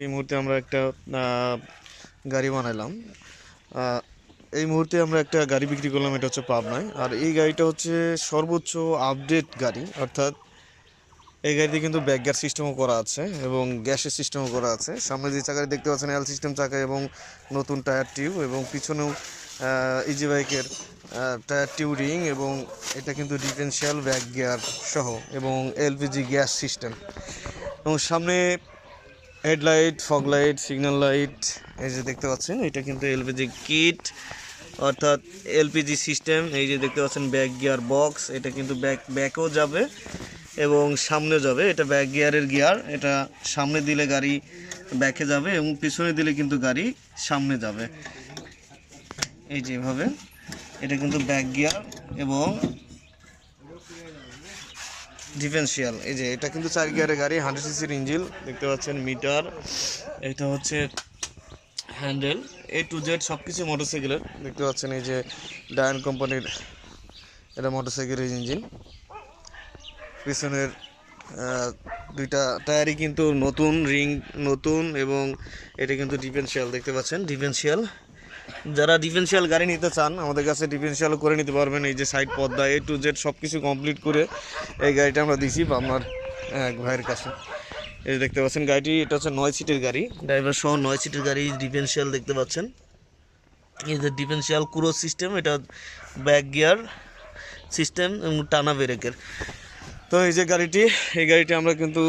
এই মুহূর্তে আমরা একটা গাড়ি বানাইলাম। এই মুহূর্তে আমরা একটা গাড়ি বিক্রি করলাম, এটা হচ্ছে পাবনায়। আর এই গাড়িটা হচ্ছে সর্বোচ্চ আপডেট গাড়ি, অর্থাৎ এই গাড়িতে কিন্তু ব্যাকগ্যার সিস্টেমও করা আছে এবং গ্যাসের সিস্টেমও করা আছে। সামনে যে চাকাটি দেখতে পাচ্ছেন এল সিস্টেম চাকা এবং নতুন টায়ার টিউব এবং পিছনেও ইজি বাইকের টায়ার টিউব রিং এবং এটা কিন্তু ডিফেন্সিয়াল ব্যাক গিয়ার সহ এবং এলপিজি গ্যাস সিস্টেম এবং সামনে headlight, fog light, signal light, এই যে দেখতে পাচ্ছেন, এটা কিন্তু এলপিজি কিট, অর্থাৎ এলপিজি সিস্টেম, এই যে দেখতে পাচ্ছেন ব্যাক গিয়ার বক্স, এটা কিন্তু ব্যাক, ব্যাকও যাবে এবং সামনে যাবে, এটা ব্যাক গিয়ারের গিয়ার, এটা সামনে দিলে গাড়ি ব্যাকে যাবে এবং পিছনে দিলে কিন্তু গাড়ি সামনে যাবে। এই যেভাবে এটা কিন্তু ব্যাক গিয়ার এবং ডিফেন্সিয়াল এই যে, এটা কিন্তু চার গিয়ারের গাড়ি হান্ড্রেড সিসির ইঞ্জিল দেখতে পাচ্ছেন মিটার। এটা হচ্ছে হ্যান্ডেল এ টু জেড সব কিছু মোটরসাইকেলের দেখতে পাচ্ছেন এই যে ডায়ন কোম্পানির এটা মোটরসাইকেলের ইঞ্জিন পিছনের দুইটা টায়ারই কিন্তু নতুন রিং নতুন এবং এটা কিন্তু ডিফেন্সিয়াল দেখতে পাচ্ছেন? ডিফেন্সিয়াল যারা ডিফেন্সিয়াল গাড়ি নিতে চান, আমাদের কাছে ডিফেন্সিয়ালও করে নিতে পারবেন। এই যে সাইড পর্দা এ টু জেড সব কিছু কমপ্লিট করে এই গাড়িটা আমরা দিছি আমার এক ভাইয়ের কাছে। এই দেখতে পাচ্ছেন গাড়িটি, এটা হচ্ছে নয় সিটের গাড়ি। ড্রাইভার সহ নয় সিটের গাড়ি ডিফেন্সিয়াল দেখতে পাচ্ছেন। এই যে ডিফেন্সিয়াল ক্রুজ সিস্টেম, এটা ব্যাক গিয়ার সিস্টেম এবং টানা ব্রেকের। তো এই যে গাড়িটি, এই গাড়িটি আমরা কিন্তু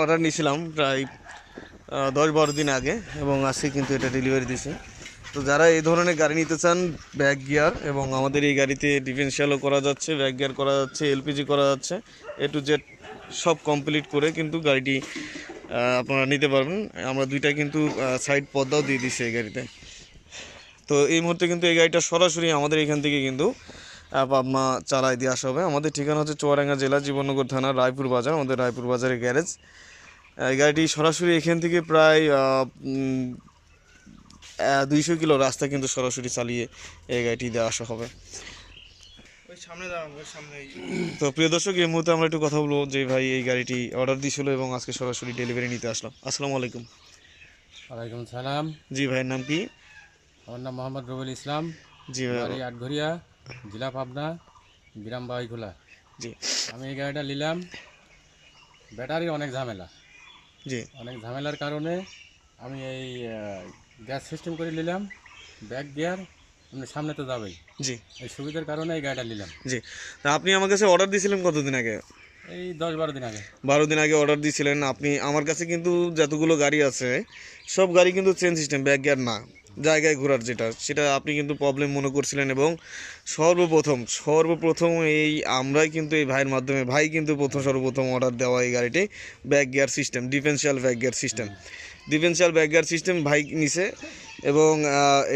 অর্ডার নিয়েছিলাম প্রায় দশ বারো দিন আগে এবং আজকে কিন্তু এটা ডেলিভারি দিছে। তো যারা এই ধরনের গাড়ি নিতে চান ব্যাক গিয়ার এবং আমাদের এই গাড়িতে ডিফেন্সিয়ালও করা যাচ্ছে ব্যাক গিয়ার করা যাচ্ছে এলপিজি করা যাচ্ছে এ টু জেড সব কমপ্লিট করে কিন্তু গাড়িটি আপনারা নিতে পারবেন। আমরা দুইটা কিন্তু সাইড পর্দাও দিয়ে দিচ্ছি এই গাড়িতে। তো এই মুহূর্তে কিন্তু এই গাড়িটা সরাসরি আমাদের এখান থেকে কিন্তু পাবনা চালায় দিয়ে আসা হবে। আমাদের ঠিকানা হচ্ছে চুয়াডাঙ্গা জেলা, জীবননগর থানা, রায়পুর বাজার, আমাদের রায়পুর বাজারের গ্যারেজ। এই গাড়িটি সরাসরি এখান থেকে প্রায় দুইশো কিলো রাস্তা কিন্তু সরাসরি চালিয়ে এই গাড়িটি দিয়ে আসা হবে। তো প্রিয় দর্শক এই মুহূর্তে আমরা একটু কথা বলব যে ভাই এই গাড়িটি অর্ডার দিয়েছিল এবং আজকে সরাসরি ডেলিভারি নিতে আসলাম। আসসালামু আলাইকুম। ওয়ালাইকুম সালাম। জি ভাইয়ের নাম কি? আমার নাম মোহাম্মদ রবিউল ইসলাম। জি ভাই। আটঘরিয়া জেলা পাবনা গ্রাম বাউইখোলা জি। আমি এই গাড়িটা নিলাম। ব্যাটারি অনেক ঝামেলা। জি। অনেক ঝামেলার কারণে আমি এই গ্যাস সিস্টেম করে নিলাম ব্যাক গিয়ার মানে সামনে তো যাবেই। জি। এই সুবিধার কারণে এই গাড়িটা নিলাম। জি। তা আপনি আমার কাছে অর্ডার দিয়েছিলেন কতদিন আগে? এই দশ বারো দিন আগে। বারো দিন আগে অর্ডার দিয়েছিলেন আপনি আমার কাছে কিন্তু যতগুলো গাড়ি আছে সব গাড়ি কিন্তু চেন সিস্টেম ব্যাক গিয়ার না। জায়গায় ঘোরার যেটা সেটা আপনি কিন্তু প্রবলেম মনে করছিলেন এবং সর্বপ্রথম সর্বপ্রথম এই আমরাই কিন্তু এই ভাইয়ের মাধ্যমে ভাই কিন্তু প্রথম সর্বপ্রথম অর্ডার দেওয়া এই গাড়িটি back gear system differential back gear system differential back gear system ভাই নিছে এবং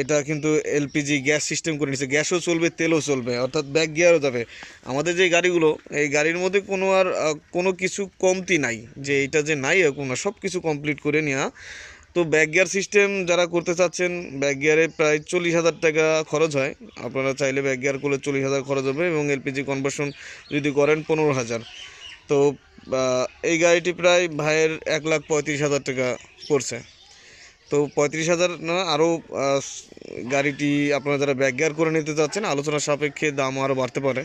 এটা কিন্তু এলপিজি গ্যাস সিস্টেম করে নিছে। গ্যাসও চলবে, তেলও চলবে, অর্থাৎ ব্যাক গিয়ারও যাবে। আমাদের যে গাড়িগুলো, এই গাড়ির মধ্যে কোনো আর কোনো কিছু কমতি নাই। যে এটা যে নাই এরকম না সব কিছু কমপ্লিট করে নেওয়া তো ব্যাক গিয়ার সিস্টেম যারা করতে চাচ্ছেন ব্যাক গিয়ারে প্রায় চল্লিশ হাজার টাকা খরচ হয়। আপনারা চাইলে ব্যাক গিয়ার করলে চল্লিশ হাজার খরচ হবে এবং এলপিজি কনভার্সন যদি করেন পনেরো হাজার। তো আহ, এই গাড়িটি প্রায় ভাইয়ের এক লাখ পঁয়ত্রিশ হাজার টাকা পড়ছে। তো পঁয়ত্রিশ হাজার না আরও গাড়িটি আপনারা যারা ব্যাক গিয়ার করে নিতে চাচ্ছেন আলোচনা সাপেক্ষে দাম আরও বাড়তে পারে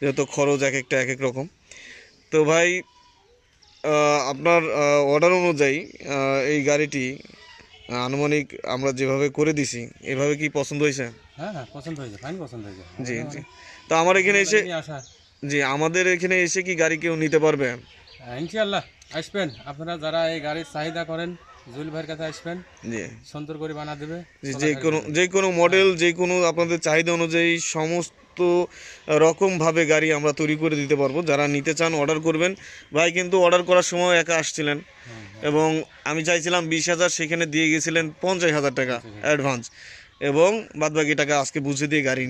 যেহেতু খরচ এক একটা এক এক রকম। তো ভাই আপনার অর্ডার অনুযায়ী এই গাড়িটি আনুমানিক আমরা যেভাবে করে দিছি এভাবে কি পছন্দ হয়েছে? হ্যাঁ হ্যাঁ পছন্দ হয়েছে ফাইন পছন্দ হয়েছে। জি জি। তো আমার এখানে এসে জি আমাদের এখানে এসে কি গাড়ি কেউ নিতে পারবে? হ্যাঁ, ইনশাআল্লাহ আসবেন। আপনারা যারা এই গাড়ির চাহিদা করেন জুল ভাইয়ের কাছে আসবেন। জি। সুন্দর করে বানা দেবে যে কোনো যে কোনো মডেল যে কোনো আপনাদের চাহিদা অনুযায়ী সমস্ত রকমভাবে গাড়ি আমরা তৈরি করে দিতে পারব। যারা নিতে চান অর্ডার করবেন। ভাই কিন্তু অর্ডার করার সময় একা আসছিলেন। এবং আমি চাইছিলাম বিশ হাজার সেখানে দিয়ে গেছিলেন পঞ্চাশ হাজার টাকা অ্যাডভান্স এবং বাদবাকি টাকা আজকে বুঝে দিয়ে গাড়ি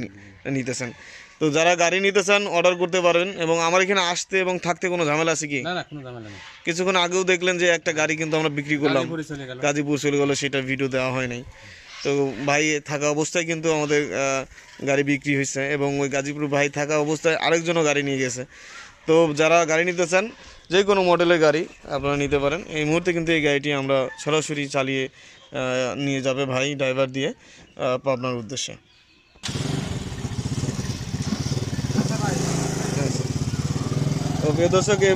নিতেছেন। তো যারা গাড়ি নিতে চান অর্ডার করতে পারেন এবং আমার এখানে আসতে এবং থাকতে কোনো ঝামেলা আছে কি? না না কোনো ঝামেলা নেই। কিছুক্ষণ আগেও দেখলেন যে একটা গাড়ি কিন্তু আমরা বিক্রি করলাম। গাজীপুরে চলে গেল। সেটা ভিডিও দেওয়া হয় নাই। তো ভাই থাকা অবস্থায় কিন্তু আমাদের গাড়ি বিক্রি হয়েছে এবং ওই গাজীপুর ভাই থাকা অবস্থায় আরেকজনও গাড়ি নিয়ে গেছে। তো যারা গাড়ি নিতে চান যে কোনো মডেলের গাড়ি আপনারা নিতে পারেন। এই মুহূর্তে কিন্তু এই গাড়িটি আমরা সরাসরি চালিয়ে নিয়ে যাবে ভাই ড্রাইভার দিয়ে পাবনার উদ্দেশ্যে। তো প্রিয় দর্শক এই